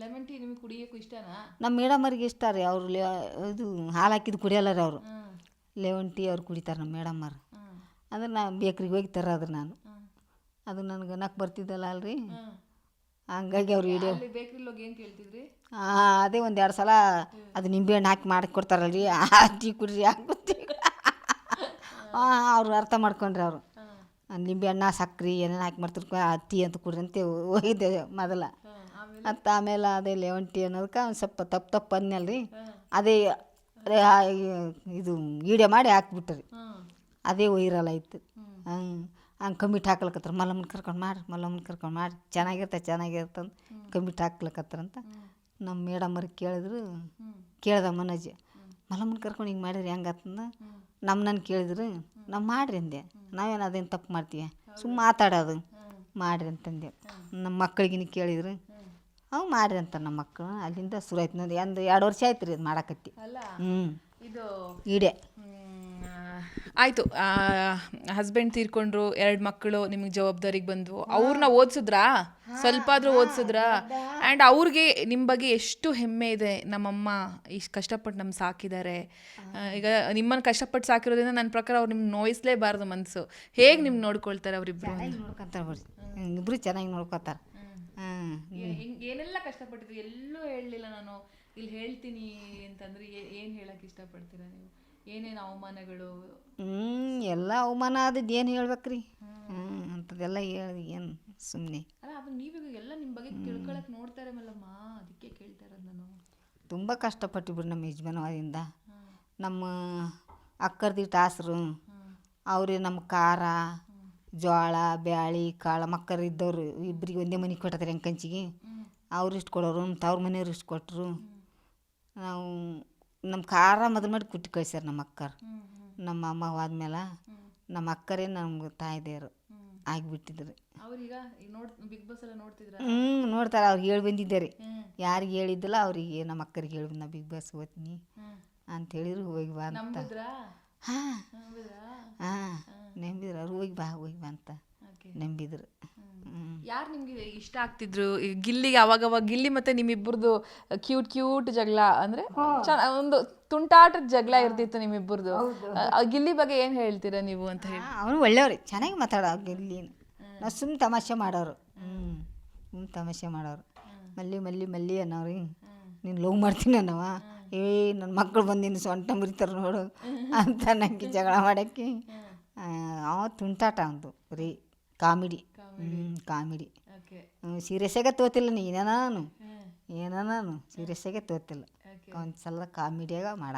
Lemon tea ನಿಮಗೆ ಕುಡಿಯೋಕ್ಕೂ ಇಷ್ಟನಾ? ನಮ್ಮ ಮೇಡಮರಿಗೆ ಇಷ್ಟ ರೀ ಅವರು ಇದು ಹಾಲು ಹಾಕಿದ್ದು ಕುಡಿಯಲ್ಲ ರೀ ಅವರು. ಲೆಮನ್ ಟೀ ಅವ್ರು ಕುಡಿತಾರೆ ನಮ್ಮ ಮೇಡಮ್ಮರು ಅವ್ರು. ಅಂದ್ರೆ ನಾ ಬೇಕ್ರಿಗೆ ಹೋಗಿ ತರೋದು ನಾನು. ಅದು ನನಗೆ ಅನ್ನಕ್ಕೆ ಬರ್ತಿದ್ದಲ್ಲ ಅಲ್ರಿ. ಹಂಗಾಗಿ ಅವ್ರು ವಿಡಿಯೋ ಅಲ್ಲಿ ಬೇಕ್ರಿಲಿ ಹೋಗಿ ಏನು ಕೇಳ್ತಿದ್ರಿ? ಅದೇ ಒಂದು ಎರಡು ಸಲ ಅದು ನಿಂಬೆಹಣ್ಣು ಹಾಕಿ ಮಾಡಿ ಕೊಡ್ತಾರಲ್ರಿ. ಆ ಟೀ ಕುಡ್ರಿ ಹಾಕಿ ಹಾಂ ಅವ್ರು ಅರ್ಥ ಮಾಡ್ಕೊಂಡ್ರಿ ಅವರು. ನಿಂಬೆ ಹಣ್ಣ ಸಕ್ರೆ ಏನೇನು ಹಾಕಿ ಮಾಡ್ತಿರ್ಕೊ ಆ ಟೀ ಅಂತ ಕುಡ್ರಿ ಅಂತ ಹೋಗಿದ್ದೆ ಮೊದಲ. ಹಾಂ ಮತ್ತು ಆಮೇಲೆ ಅದೇ ಲೆವಂಟಿ ಅನ್ನೋದಕ್ಕೆ ಒಂದು ಸ್ವಲ್ಪ ತಪ್ಪು ತಪ್ಪು ಅನ್ನಲ್ರಿ. ಅದೇ ಅದೇ ಇದು ವಿಡಿಯೋ ಮಾಡಿ ಹಾಕ್ಬಿಟ್ರಿ. ಅದೇ ವೈರಲ್ ಆಯ್ತು. ಹಂಗೆ ಹಂಗೆ ಕಮ್ಮಿಟ್ ಹಾಕ್ಲಕತ್ರ. ಮಲ್ಲಮ್ಮನ ಕರ್ಕೊಂಡು ಮಾಡಿ ಮಲ್ಲಮ್ಮನ ಕರ್ಕೊಂಡು ಮಾಡಿ ಚೆನ್ನಾಗಿರ್ತೆ ಚೆನ್ನಾಗಿರುತ್ತೆ ಅಂತ ಕಮ್ಮಿಟ್ ಹಾಕ್ಲಕತ್ರಂತ ನಮ್ಮ ಮೇಡಮರಿಗೆ ಕೇಳಿದ್ರು. ಕೇಳ್ದೆ ಮನೋಜ್ ಮಲ್ಲಮ್ಮನ ಕರ್ಕೊಂಡು ಹಿಂಗೆ ಮಾಡಿರಿ ಹೆಂಗತ್ತಂದ ನಮ್ಮ ನನ್ನ ಕೇಳಿದ್ರು ನಾವು ಮಾಡ್ರಿ ಅಂದೆ. ನಾವೇನು ಅದೇನು ತಪ್ಪು ಮಾಡ್ತೀಯ? ಸುಮ್ಮ ಮಾತಾಡೋದು. ಮಾಡ್ರಿ ಅಂತಂದೆ. ನಮ್ಮ ಮಕ್ಕಳಿಗಿನ ಕೇಳಿದ್ರು. ಅವು ಮಾಡ್ರಿ ಅಂತ ನಮ್ಮ ಮಕ್ಕಳು ಅಲ್ಲಿಂದ ಶುರು ಆಯ್ತು ನೋಡಿ ಒಂದು ಎರಡು ವರ್ಷ ಆಯ್ತು ರೀ ಇದು ಮಾಡಾಕತ್ತಿ. ಅಲ್ಲ ಹ್ಞೂ ಇದು ಈಡೆ. ಆಯಿತು. ಹಸ್ಬೆಂಡ್ ತೀರ್ಕೊಂಡ್ರು ಎರಡು ಮಕ್ಕಳು ನಿಮಗೆ ಜವಾಬ್ದಾರಿಗೆ ಬಂದ್ವು. ಅವ್ರನ್ನ ಓದಿಸಿದ್ರಾ? ಸ್ವಲ್ಪ ಆದರೂ ಓದಿಸಿದ್ರಾ? ಆ್ಯಂಡ್ ಅವ್ರಿಗೆ ನಿಮ್ಮ ಬಗ್ಗೆ ಎಷ್ಟು ಹೆಮ್ಮೆ ಇದೆ. ನಮ್ಮಮ್ಮ ಇಷ್ಟು ಕಷ್ಟಪಟ್ಟು ನಮ್ಮ ಸಾಕಿದ್ದಾರೆ ಈಗ ನಿಮ್ಮನ್ನು ಕಷ್ಟಪಟ್ಟು ಸಾಕಿರೋದ್ರಿಂದ ನನ್ನ ಪ್ರಕಾರ ಅವ್ರು ನಿಮ್ಗೆ ನೋಯಿಸ್ಲೇಬಾರ್ದು ಮನಸ್ಸು ಹೇಗೆ ನಿಮ್ಗೆ ನೋಡ್ಕೊಳ್ತಾರೆ ಅವರಿಬ್ರು ನೋಡ್ಕೊತಾರೆ ಇಬ್ಬರು ಚೆನ್ನಾಗಿ ನೋಡ್ಕೊತಾರೆ. ಏನೆಲ್ಲ ಕಷ್ಟಪಟ್ಟಿದ್ರು ಎಲ್ಲೂ ಹೇಳಲಿಲ್ಲ ನಾನು. ಇಲ್ಲಿ ಹೇಳ್ತೀನಿ ಅಂತಂದ್ರೆ ಏನು ಹೇಳಕ್ಕೆ ಇಷ್ಟಪಡ್ತೀರಾ ನೀವು? ಏನೇನು ಅವಮಾನಗಳು? ಹ್ಮ್ ಎಲ್ಲ ಅವಮಾನ ಆದದ್ದು ಏನು ಹೇಳ್ಬೇಕ್ರಿ? ಹ್ಞೂ ಅಂಥದ್ದೆಲ್ಲ ಹೇಳಿ ಏನು ಸುಮ್ಮನೆ ಅಲ್ಲ ಅದು ನೀವೀಗ ಎಲ್ಲ ನಿಮ್ಮ ಬಗ್ಗೆ ತಿಳ್ಕೊಳಕ್ ನೋಡ್ತಾರೆ ಮಲ್ಲಮ್ಮ ಅದಕ್ಕೆ ಕೇಳ್ತಾ ಇರೋದು ನಾನು. ತುಂಬ ಕಷ್ಟಪಟ್ಟು ನಮ್ಮ ನಮ್ಮ ಯಜಮಾನವಾದಿಂದ ನಮ್ಮ ಅಕ್ಕರ್ದಿಟ್ಟು ಆಸರು. ಅವ್ರಿ ನಮ್ಮ ಖಾರ. ಜೋಳ ಬ್ಯಾಳಿ ಕಾಳು ಮಕ್ಕರು ಇದ್ದವರು ಇಬ್ಬರಿಗೆ ಒಂದೇ ಮನೆ ಕೊಟ್ಟತ್ರಿ ಹೆಂಗೆ ಕಂಚಿಗೆ. ಅವ್ರು ಇಷ್ಟು ಕೊಡೋರು ತವ್ರ ಮನೆಯವ್ರು ಇಷ್ಟು ಕೊಟ್ಟರು ನಾವು ನಮ್ಮ ಖಾರ ಮೊದಲು ಮಾಡಿ ಕುಟ್ಟಿ ಕಳಿಸ್ಯಾರ ನಮ್ಮ ಅಕ್ಕರು. ನಮ್ಮ ಅಮ್ಮ ಹೋದ್ಮೇಲೆ ನಮ್ಮ ಅಕ್ಕರೇ ನಮ್ಗೆ ತಾಯಿದೆಯರು ಆಗಿಬಿಟ್ಟಿದ್ರು. ಹ್ಞೂ ನೋಡ್ತಾರೆ ಅವ್ರಿಗೆ ಹೇಳಿ ಬಂದಿದ್ದೆ ರೀ. ಯಾರಿಗೆ ಹೇಳಿದ್ದಿಲ್ಲ ಅವರಿಗೆ ನಮ್ಮ ಅಕ್ಕರಿಗೆ ಹೇಳಿ ನಾ ಬಿಗ್ ಬಾಸ್ ಓದ್ತೀನಿ ಅಂತ ಹೇಳಿದ್ರು ಹೋಗಿ ಬಾ ಅಂತ. ಹಾಂ. ಹಾಂ. ನಂಬಿದ್ರು ಅವ್ರು ಹೋಗಿ ಬಾ ಹೋಗಿ ಬಾ ಅಂತ ನೆಂಬಿದ್ರು. ಯಾರು ನಿಮ್ಗೆ ಇಷ್ಟ ಆಗ್ತಿದ್ರು? ಈ ಗಿಲ್ಲಿಗೆ ಅವಾಗ ಅವಾಗ ಗಿಲ್ಲಿ ಮತ್ತೆ ನಿಮ್ಮಿಬ್ಬರದು ಕ್ಯೂಟ್ ಕ್ಯೂಟ್ ಜಗಳ ಅಂದ್ರೆ ಚೆನ್ನ- ಒಂದು ತುಂಟಾಟದ ಜಗಳ ಇರ್ತಿತ್ತು ನಿಮ್ಮಿಬ್ಬರದು. ಗಿಲ್ಲಿ ಬಗ್ಗೆ ಏನ್ ಹೇಳ್ತೀರಾ ನೀವು ಅಂತ ಹೇಳಿ. ಅವನು ಒಳ್ಳೆಯವ್ರಿ ಚೆನ್ನಾಗಿ ಮಾತಾಡೋ ಇಲ್ಲಿ ನಾವು ಸುಮ್ಮ ತಮಾಷೆ ಮಾಡೋರು. ಹ್ಞೂ ಸುಮ್ಮ ತಮಾಷೆ ಮಾಡೋರು. ಮಲ್ಲಿ ಮಲ್ಲಿ ಮಲ್ಲಿ ಅನ್ನೋರಿ ನೀನು ಲವ್ ಮಾಡ್ತೀನಿ ಅನ್ನವ? ಏ ನನ್ನ ಮಕ್ಕಳು ಬಂದು ನಿನ್ನ ಸೊಂಟ ಮುರಿತಾರೆ ನೋಡು. ಅಂತ ನನಗೆ ಜಗಳ ಮಾಡೋಕ್ಕೆ. ಅವ ತುಂಟಾಟ ಅಂತು ರೀ ಕಾಮಿಡಿ. ಹ್ಞೂ ಕಾಮಿಡಿ. ಸೀರಿಯಸ್ಸಾಗೆ ತೋತಿಲ್ಲ ನೀ ಏನ ನಾನು? ಏನ ನಾನು? ಸೀರಿಯಸ್ಸಾಗೆ ತೋತಿಲ್ಲ. ಒಂದು ಸಲ ಕಾಮಿಡಿಯಾಗ ಮಾಡ.